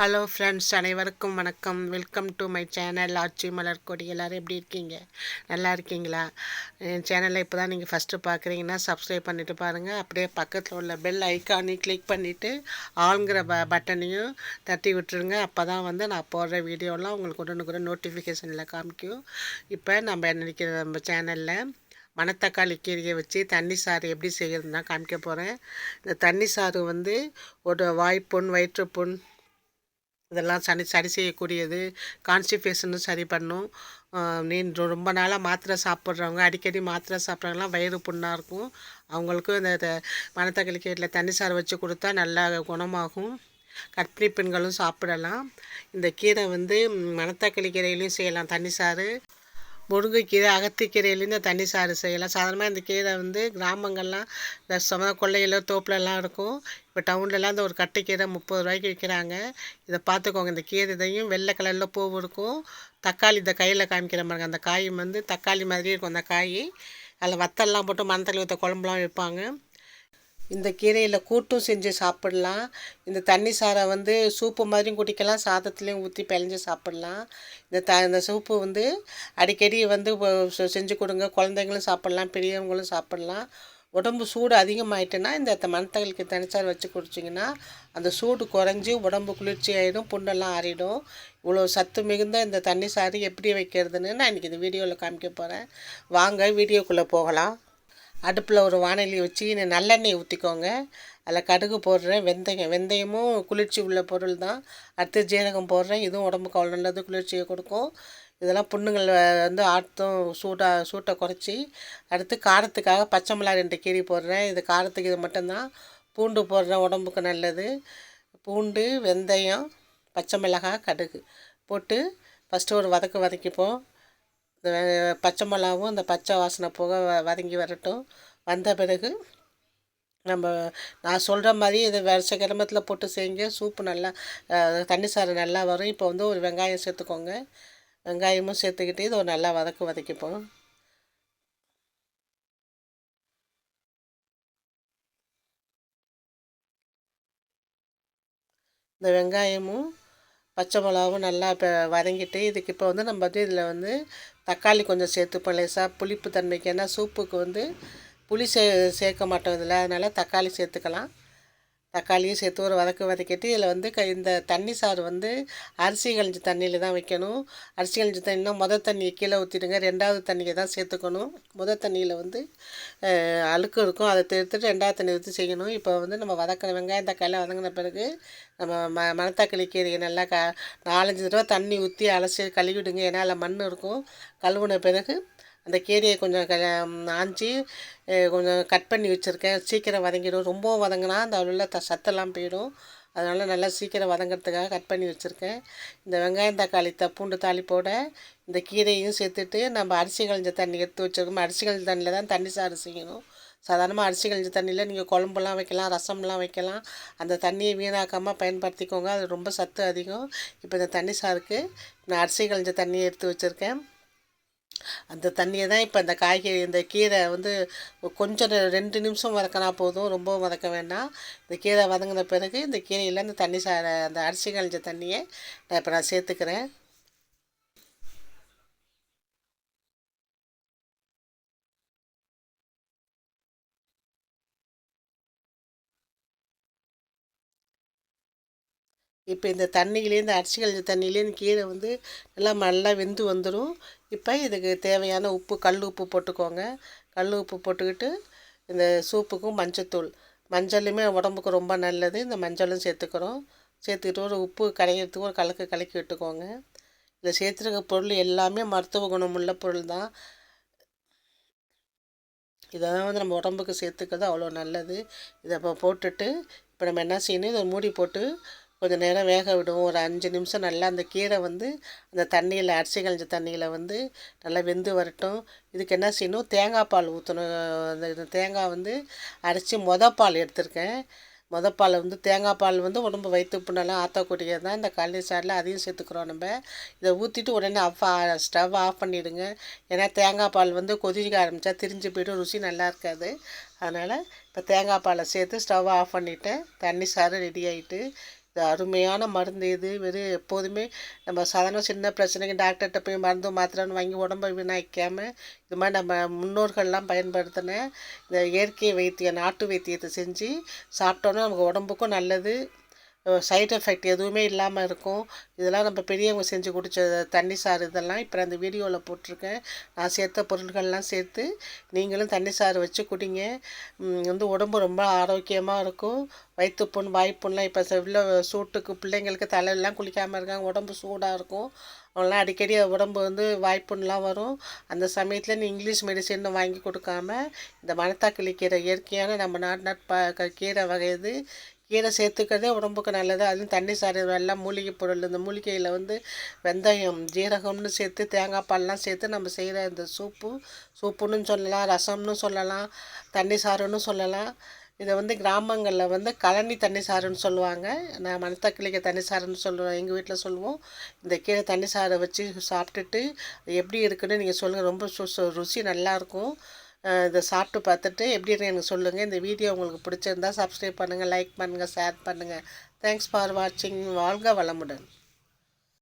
Hello friends அனைவருக்கும் வணக்கம். Welcome to my channel ஆட்சி மலர் கொடி எல்லோரும் எப்படி இருக்கீங்க? நல்லா இருக்கீங்களா? என் சேனலை இப்போ தான் நீங்கள் ஃபஸ்ட்டு பார்க்குறீங்கன்னா சப்ஸ்கிரைப் பண்ணிவிட்டு பாருங்கள் அப்படியே பக்கத்தில் உள்ள பெல் ஐக்கானையும் கிளிக் பண்ணிவிட்டு ஆளுங்கிற ப பட்டனையும் தட்டி விட்டுருங்க. அப்போ தான் வந்து நான் போடுற வீடியோலாம் உங்களுக்கு உடனுக்குடன் நோட்டிஃபிகேஷனில் காமிக்கும். இப்போ நம்ம நினைக்கிற நம்ம சேனலில் மணத்தக்காளி கீரையை வச்சு தண்ணி சாறு எப்படி செய்கிறதுனா காமிக்க போகிறேன் இந்த தண்ணி சாறு வந்து ஒரு வாய்ப்புண் வயிற்றுப்புண் இதெல்லாம் சனி சரி செய்யக்கூடியது. கான்ஸ்டிபேஷனும் சரி பண்ணும். நீ ரொம்ப நாளாக மாத்திரை சாப்பிட்றவங்க அடிக்கடி மாத்திரை சாப்பிட்றவங்களாம் வயிறு புண்ணாக இருக்கும். அவங்களுக்கும் இந்த மணத்தக்காளி கீரையில் தண்ணி சாறு வச்சு கொடுத்தா நல்லா குணமாகும். கற்பிணி பெண்களும் சாப்பிடலாம். இந்த கீரை வந்து மணத்தக்காளி கீரையிலையும் செய்யலாம் தண்ணி சாறு. முருங்கைக்கீரை அகத்திக்கீரையிலேருந்து தண்ணி சாறு செய்யலாம். சாதாரணமாக இந்த கீரை வந்து கிராமங்கள்லாம் விஷமாக கொள்ளையில் தோப்புலலாம் இருக்கும். இப்போ டவுன்லலாம் இந்த ஒரு கட்டைக்கீரை முப்பது ரூபாய்க்கு விற்கிறாங்க இதை பார்த்துக்கோங்க. இந்த கீரை இதையும் வெள்ளை கலரில் பூ இருக்கும். தக்காளி இந்த கையில் காமிக்கிற மாதிரி அந்த காய் வந்து தக்காளி மாதிரி இருக்கும். அந்த காய். அதில் வத்தல்லாம் போட்டு மணத்தள்ளி ஊற்ற குழம்புலாம் வைப்பாங்க. இந்த கீரையில் கூட்டும் செஞ்சு சாப்பிட்லாம். இந்த தண்ணி சாரை வந்து சூப்பு மாதிரியும் குடிக்கலாம். சாதத்துலேயும் ஊற்றி பிழைஞ்சு சாப்பிட்லாம். இந்த த இந்த சூப்பு வந்து அடிக்கடி வந்து செஞ்சு கொடுங்க. குழந்தைங்களும் சாப்பிட்லாம் பெரியவங்களும் சாப்பிட்லாம். உடம்பு சூடு அதிகமாயிட்டுன்னா இந்த மணத்தகளுக்கு தனிச்சார் வச்சு குடிச்சிங்கன்னா அந்த சூடு குறைஞ்சி உடம்பு குளிர்ச்சி ஆகிடும் புண்ணெல்லாம் ஆறிடும். இவ்வளோ சத்து மிகுந்த இந்த தண்ணி சாறு எப்படி வைக்கிறதுன்னு நான் இன்றைக்கி இந்த வீடியோவில் காமிக்க போகிறேன் வாங்க வீடியோக்குள்ளே போகலாம். அடுப்பில் ஒரு வானொலி வச்சு நல்லெண்ணெய் ஊற்றிக்கோங்க. அதில் கடுகு போடுறேன் வெந்தயம் வெந்தயமும் குளிர்ச்சி உள்ள பொருள் தான். அடுத்து ஜீரகம் போடுறேன் இதுவும் உடம்புக்கு அவ்வளோ நல்லது குளிர்ச்சியை கொடுக்கும். இதெல்லாம் புண்ணுங்கள் வந்து ஆட்டும் சூடாக சூட்டை குறைச்சி அடுத்து காரத்துக்காக பச்சை மிளகா ரெண்டு கீரி போடுறேன். இது காரத்துக்கு இது மட்டும்தான். பூண்டு போடுறேன் உடம்புக்கு நல்லது. பூண்டு வெந்தயம் பச்சை மிளகாய் கடுகு போட்டு ஃபஸ்ட்டு ஒரு வதக்கு வதக்கிப்போம். பச்சை மிளகாவும் அந்த பச்சை வாசனை போக வதங்கி வரட்டும். வந்த பிறகு நம்ம நான் சொல்கிற மாதிரி இதை வருஷ கிரமத்தில் போட்டு செய்யுங்க. சூப்பு நல்லா தண்ணி சாறு நல்லா வரும். இப்போ வந்து ஒரு வெங்காயம் சேர்த்துக்கோங்க. வெங்காயமும் சேர்த்துக்கிட்டு இதை ஒரு நல்லா வதக்கு வதக்கிப்போம். இந்த வெங்காயமும் பச்சை மிளகாவும் நல்லா இப்போ வதங்கிட்டு இதுக்கு இப்போ வந்து நம்ம வந்து இதில் வந்து தக்காளி கொஞ்சம் சேர்த்துப்போம் லேசாக புளிப்பு தன்மைக்கு ஏன்னா சூப்புக்கு வந்து புளி சே சேர்க்க மாட்டோம் இதில். அதனால் தக்காளி சேர்த்துக்கலாம். தக்காளியும் சேர்த்து ஒரு வதக்கு வதக்கிட்டு இதில் வந்து க இந்த தண்ணி சாறு வந்து அரிசி கழிஞ்சி தண்ணியில் தான் வைக்கணும். அரிசி கழிஞ்ச தண்ணினா முதல் தண்ணியை கீழே ஊற்றிடுங்க ரெண்டாவது தண்ணியை தான் சேர்த்துக்கணும். முதல் தண்ணியில் வந்து அழுக்கு இருக்கும். அதை எடுத்துட்டு ரெண்டாவது தண்ணி ஊற்றி செய்யணும். இப்போ வந்து நம்ம வதக்கின வெங்காயம் தக்காளி வதங்கின பிறகு நம்ம ம மணத்தக்காளி கீரையை நல்லா க நாலஞ்சு தடவை தண்ணி ஊற்றி அலசி கழுவிடுங்க. ஏன்னா அதில் மண் இருக்கும். கழுவுன பிறகு அந்த கீரையை கொஞ்சம் க ஆஞ்சி கொஞ்சம் கட் பண்ணி வச்சுருக்கேன். சீக்கிரம் வதங்கிடும். ரொம்பவும் வதங்கினா அந்த உள்ள த சத்தெல்லாம் போயிடும். அதனால் நல்லா சீக்கிரம் வதங்கிறதுக்காக கட் பண்ணி வச்சுருக்கேன். இந்த வெங்காயம் தக்காளி த பூண்டு தாளிப்போட இந்த கீரையும் சேர்த்துட்டு நம்ம அரிசி கழிஞ்ச தண்ணி எடுத்து வச்சுருக்கோம். அரிசி கழிஞ்ச தண்ணியில் தான் தண்ணி சாறு செய்யணும். சாதாரணமாக அரிசி கழிஞ்ச தண்ணியில் நீங்கள் குழம்புலாம் வைக்கலாம் ரசம்லாம் வைக்கலாம். அந்த தண்ணியை வீணாக்காமல் பயன்படுத்திக்கோங்க. அது ரொம்ப சத்து அதிகம். இப்போ இந்த தண்ணி சாருக்கு நான் அரிசி கழிஞ்ச தண்ணியை எடுத்து வச்சுருக்கேன். அந்த தண்ணியை தான் இப்போ இந்த காய்கறி இந்த கீரை வந்து கொஞ்சம் ரெண்டு நிமிஷம் வதக்கினா போதும். ரொம்ப வதக்க வேண்டாம். இந்த கீரை வதங்கின பிறகு இந்த கீரையில் இந்த தண்ணி சா அந்த அரிசி கழிஞ்ச தண்ணியை நான் இப்போ நான் சேர்த்துக்கிறேன். இப்போ இந்த தண்ணியிலேருந்து அரிசி கழிஞ்ச தண்ணியிலேருந்து கீரை வந்து நல்லா நல்லா வெந்து வந்துடும் இப்போ இதுக்கு தேவையான உப்பு கல் உப்பு போட்டுக்கோங்க. கல் உப்பு போட்டுக்கிட்டு இந்த சூப்புக்கும் மஞ்சத்தூள். மஞ்சளுமே உடம்புக்கு ரொம்ப நல்லது. இந்த மஞ்சளும் சேர்த்துக்கிறோம். சேர்த்துக்கிட்டு ஒரு உப்பு கரைக்கிறதுக்கு ஒரு கலக்கு கலக்கி விட்டுக்கோங்க. இதில் சேர்த்துருக்க பொருள் எல்லாமே மருத்துவ குணமுள்ள பொருள் தான். இதெல்லாம் வந்து நம்ம உடம்புக்கு சேர்த்துக்கிறது அவ்வளோ நல்லது. இதை இப்போ போட்டுட்டு இப்போ நம்ம என்ன செய்யணும்? இதை மூடி போட்டு கொஞ்சம் நேரம் வேக விடுவோம். ஒரு அஞ்சு நிமிஷம் நல்லா அந்த கீரை வந்து அந்த தண்ணியில் அரிசி கழிஞ்ச தண்ணியில் வந்து நல்லா வெந்து வரட்டும். இதுக்கு என்ன செய்யணும்? தேங்காய் பால் ஊற்றணும் அந்த தேங்காய் வந்து அரைச்சி மொதல் பால் எடுத்திருக்கேன். மொதல் பால் வந்து தேங்காய் பால் வந்து உடம்பு வயிற்று புண்ணெல்லாம் ஆற்றக்கூடியது தான். இந்த கல்லி சாரில் அதையும் சேர்த்துக்கிறோம் நம்ம. இதை ஊற்றிட்டு உடனே ஆஃப் ஸ்டவ் ஆஃப் பண்ணிவிடுங்க ஏன்னா தேங்காய் பால் வந்து கொதிக்க ஆரம்பித்தா திரிஞ்சு போய்ட்டு ருசி நல்லா இருக்காது. அதனால் இப்போ தேங்காய் பாலை சேர்த்து ஸ்டவ் ஆஃப் பண்ணிவிட்டேன் தண்ணி சாறு ரெடி ஆகிட்டு அருமையான மருந்து இது. வெறும் எப்போதுமே நம்ம சாதாரண சின்ன பிரச்சனைக்கு டாக்டர்கிட்ட போய் மருந்து மாத்திரன்னு வாங்கி உடம்பை வீணாக்காமல் இது மாதிரி நம்ம முன்னோர்கள்லாம் பயன்படுத்தின இந்த இயற்கை வைத்தியம் நாட்டு வைத்தியத்தை செஞ்சு சாப்பிட்டோன்னா நமக்கு உடம்புக்கும் நல்லது. சைட் எஃபெக்ட் எதுவுமே இல்லாமல் இருக்கும். இதெல்லாம் நம்ம பெரியவங்க செஞ்சு குடித்த தண்ணி சாறு இதெல்லாம் இப்போ அந்த வீடியோவில் போட்டிருக்கேன். நான் சேர்த்த பொருட்கள்லாம் சேர்த்து நீங்களும் தண்ணி சாறு வச்சு குடிங்க. வந்து உடம்பு ரொம்ப ஆரோக்கியமாக இருக்கும். வயிற்றுப்புண் வாய்ப்புண்ணெலாம் இப்போ இவ்வளோ சூட்டுக்கு பிள்ளைங்களுக்கு தலையெல்லாம் குளிக்காமல் இருக்காங்க. உடம்பு சூடாக இருக்கும். அவங்களாம் அடிக்கடி உடம்பு வந்து வாய்ப்புண்ணெலாம் வரும். அந்த சமயத்தில் நீ இங்கிலீஷ் மெடிசன் வாங்கி கொடுக்காம இந்த மணத்தாக்கிளி கீரை இயற்கையான நம்ம நாட்டு நாட்டு கீரை வகை இது கீரை சேர்த்துக்கிறதே உடம்புக்கு நல்லது. அதுவும் தண்ணி சாறு எல்லாம் மூலிகை பொருள். இந்த மூலிகையில் வந்து வெந்தயம் ஜீரகம்னு சேர்த்து தேங்காய் பால்லாம் சேர்த்து நம்ம செய்கிற இந்த சூப்பு சூப்புன்னு சொல்லலாம் ரசம்னு சொல்லலாம் தண்ணி சாறுன்னு சொல்லலாம். இதை வந்து கிராமங்களில் வந்து கழனி தண்ணி சாறுன்னு சொல்லுவாங்க. நான் மணத்தக்கிளிக்க தண்ணி சாறுன்னு சொல்லுவேன். எங்கள் வீட்டில் சொல்லுவோம். இந்த கீரை தண்ணி சாறை வச்சு சாப்பிட்டுட்டு எப்படி இருக்குன்னு நீங்கள் சொல்லுங்கள் ரொம்ப ருசி நல்லாயிருக்கும் இதை சாப்பிட்டு பார்த்துட்டு எப்படின்னு எனக்கு சொல்லுங்கள் இந்த வீடியோ உங்களுக்கு பிடிச்சிருந்தா சப்ஸ்கிரைப் பண்ணுங்கள் லைக் பண்ணுங்கள் ஷேர் பண்ணுங்கள் தேங்க்ஸ் ஃபார் வாட்சிங் வாழ்க வளமுடன்.